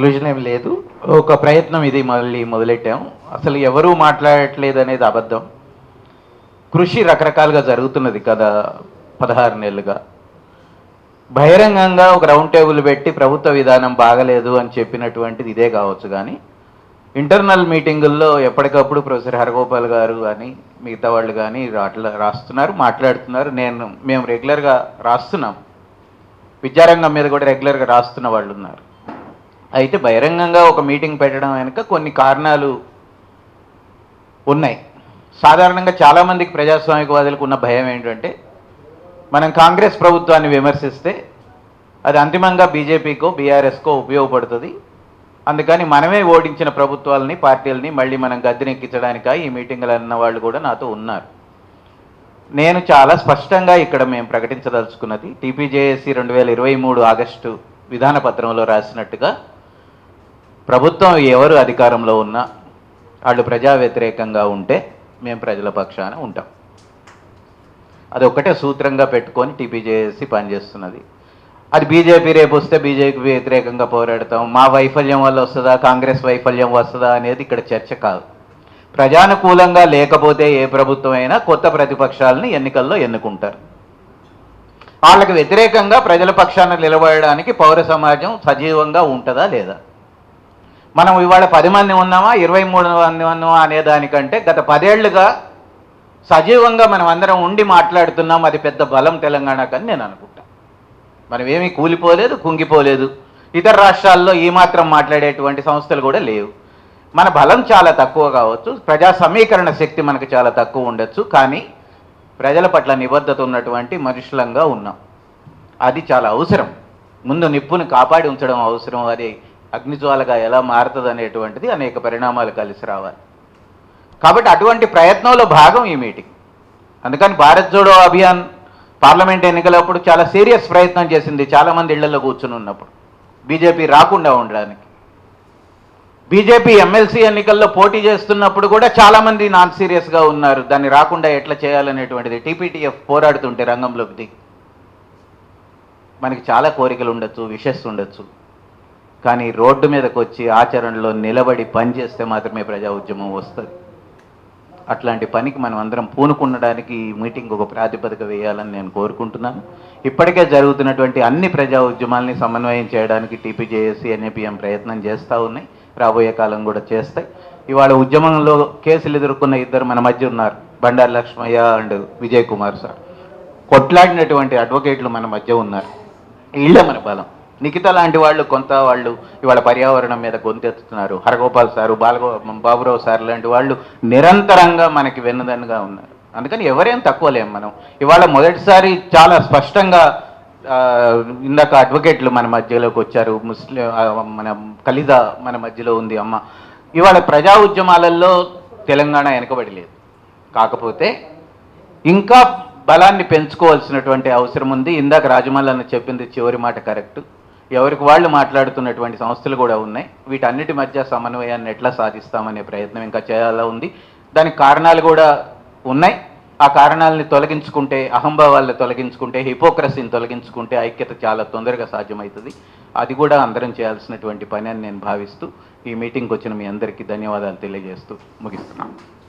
Conclusion ఏం లేదు. ఒక ప్రయత్నం ఇది మళ్ళీ మొదలెట్టాం. అసలు ఎవరూ మాట్లాడట్లేదు అనేది అబద్ధం. కృషి రకరకాలుగా జరుగుతున్నది కదా పదహారు నెలలుగా. బహిరంగంగా ఒక రౌండ్ టేబుల్ పెట్టి ప్రభుత్వ విధానం బాగలేదు అని చెప్పినటువంటిది ఇదే కావచ్చు కానీ ఇంటర్నల్ మీటింగుల్లో ఎప్పటికప్పుడు ప్రొఫెసర్ హరగోపాల్ గారు కానీ మిగతా వాళ్ళు కానీ అట్లా రాస్తున్నారు మాట్లాడుతున్నారు. నేను మేము రెగ్యులర్గా రాస్తున్నాం. విద్యారంగం మీద కూడా రెగ్యులర్గా రాస్తున్న వాళ్ళు ఉన్నారు. అయితే బహిరంగంగా ఒక మీటింగ్ పెట్టడం వెనుక కొన్ని కారణాలు ఉన్నాయి. సాధారణంగా చాలామందికి ప్రజాస్వామికవాదులకు ఉన్న భయం ఏంటంటే మనం కాంగ్రెస్ ప్రభుత్వాన్ని విమర్శిస్తే అది అంతిమంగా బీజేపీకో బీఆర్ఎస్కో ఉపయోగపడుతుంది. అందుకని మనమే ఓడించిన ప్రభుత్వాలని పార్టీలని మళ్ళీ మనం గద్దెనెక్కించడానికా ఈ మీటింగ్లు అన్న వాళ్ళు కూడా నాతో ఉన్నారు. నేను చాలా స్పష్టంగా ఇక్కడ మేము ప్రకటించదలుచుకున్నది టీపీజేఏసీ రెండు వేల ఇరవై మూడు ఆగస్టు విధాన పత్రంలో రాసినట్టుగా ప్రభుత్వం ఎవరు అధికారంలో ఉన్నా వాళ్ళు ప్రజా వ్యతిరేకంగా ఉంటే మేము ప్రజల పక్షాన ఉంటాం. అది ఒకటే సూత్రంగా పెట్టుకొని టీపీజేఏసీ పనిచేస్తున్నది. అది బీజేపీ రేపు వస్తే బీజేపీ వ్యతిరేకంగా పోరాడతాం. మా వైఫల్యం వల్ల వస్తుందా? కాంగ్రెస్ వైఫల్యం వస్తుందా అనేది ఇక్కడ చర్చ కాదు. ప్రజానుకూలంగా లేకపోతే ఏ ప్రభుత్వం అయినా కొత్త ప్రతిపక్షాలని ఎన్నికల్లో ఎన్నుకుంటారు. వాళ్ళకి వ్యతిరేకంగా ప్రజల పక్షాన నిలబడడానికి పౌర సమాజం సజీవంగా ఉంటుందా లేదా? మనం ఇవాళ పది మంది ఉన్నామా? ఇరవై మూడు మంది ఉన్నామా అనే దానికంటే గత పదేళ్ళుగా సజీవంగా మనం అందరం ఉండి మాట్లాడుతున్నాం. అది పెద్ద బలం తెలంగాణకని నేను అనుకుంటా. మనం ఏమీ కూలిపోలేదు కుంగిపోలేదు. ఇతర రాష్ట్రాల్లో ఈ మాత్రం మాట్లాడేటువంటి సంస్థలు కూడా లేవు. మన బలం చాలా తక్కువ కావచ్చు. ప్రజా సమీకరణ శక్తి మనకు చాలా తక్కువ ఉండొచ్చు. కానీ ప్రజల పట్ల నిబద్ధత ఉన్నటువంటి మనుషులంగా ఉన్నాం. అది చాలా అవసరం. ముందు నిప్పుని కాపాడి ఉంచడం అవసరం. అది అగ్నిజ్వాలగా ఎలా మారుతుంది అనేటువంటిది అనేక పరిణామాలు కలిసి రావాలి. కాబట్టి అటువంటి ప్రయత్నంలో భాగం ఈ మీటింగ్. అందుకని భారత్ జోడో అభియాన్ పార్లమెంట్ ఎన్నికలప్పుడు చాలా సీరియస్ ప్రయత్నం చేసింది చాలామంది ఇళ్ళలో కూర్చుని ఉన్నప్పుడు. బీజేపీ రాకుండా ఉండడానికి. బీజేపీ ఎమ్మెల్సీ ఎన్నికల్లో పోటీ చేస్తున్నప్పుడు కూడా చాలామంది నాన్ సీరియస్గా ఉన్నారు. దాన్ని రాకుండా ఎట్లా చేయాలనేటువంటిది టీపీటీఎఫ్ పోరాడుతుంటే రంగంలోకి దిగి. మనకి చాలా కోరికలు ఉండొచ్చు విషస్ ఉండొచ్చు. కానీ రోడ్డు మీదకి వచ్చి ఆచరణలో నిలబడి పనిచేస్తే మాత్రమే ప్రజా ఉద్యమం వస్తుంది. అట్లాంటి పనికి మనం అందరం పూనుకుండడానికి ఈ మీటింగ్ ఒక ప్రాతిపదిక వేయాలని నేను కోరుకుంటున్నాను. ఇప్పటికే జరుగుతున్నటువంటి అన్ని ప్రజా ఉద్యమాల్ని సమన్వయం చేయడానికి టీపీజేఏసీ ఎన్ఏపిఎం ప్రయత్నం చేస్తూ ఉన్నాయి. రాబోయే కాలం కూడా చేస్తాయి. ఇవాళ ఉద్యమంలో కేసులు ఎదుర్కొన్న ఇద్దరు మన మధ్య ఉన్నారు. Bandaru Lakshmaiah and Vijay Kumar sir. కొట్లాడినటువంటి అడ్వకేట్లు మన మధ్య ఉన్నారు. వీళ్ళే మన బలం. నిఖిత లాంటి వాళ్ళు కొంత వాళ్ళు ఇవాళ పర్యావరణం మీద గొంతెత్తుతున్నారు. హరగోపాల్ సారు బాలగో బాబురావు సార్ లాంటి వాళ్ళు నిరంతరంగా మనకి వెన్నుదన్నుగా ఉన్నారు. అందుకని ఎవరేం తక్కువ లేం మనం. ఇవాళ మొదటిసారి చాలా స్పష్టంగా ఇందాక అడ్వకేట్లు మన మధ్యలోకి వచ్చారు. ముస్లిం మన కలిద మన మధ్యలో ఉంది అమ్మ. ఇవాళ ప్రజా ఉద్యమాలలో తెలంగాణ వెనకబడి లేదు కాకపోతే ఇంకా బలాన్ని పెంచుకోవాల్సినటువంటి అవసరం ఉంది. ఇందాక రాజమల్లన్న చెప్పింది చివరి మాట కరెక్ట్. ఎవరికి వాళ్ళు మాట్లాడుతున్నటువంటి సంస్థలు కూడా ఉన్నాయి. వీటన్నిటి మధ్య సమన్వయాన్ని ఎట్లా సాధిస్తామనే ప్రయత్నం ఇంకా చేయాలా ఉంది. దానికి కారణాలు కూడా ఉన్నాయి. ఆ కారణాలని తొలగించుకుంటే అహంభావాలను తొలగించుకుంటే హిపోక్రసీని తొలగించుకుంటే ఐక్యత చాలా తొందరగా సాధ్యమవుతుంది. అది కూడా అందరం చేయాల్సినటువంటి పని అని నేను భావిస్తూ ఈ మీటింగ్కి వచ్చిన మీ అందరికీ ధన్యవాదాలు తెలియజేస్తూ ముగిస్తున్నాను.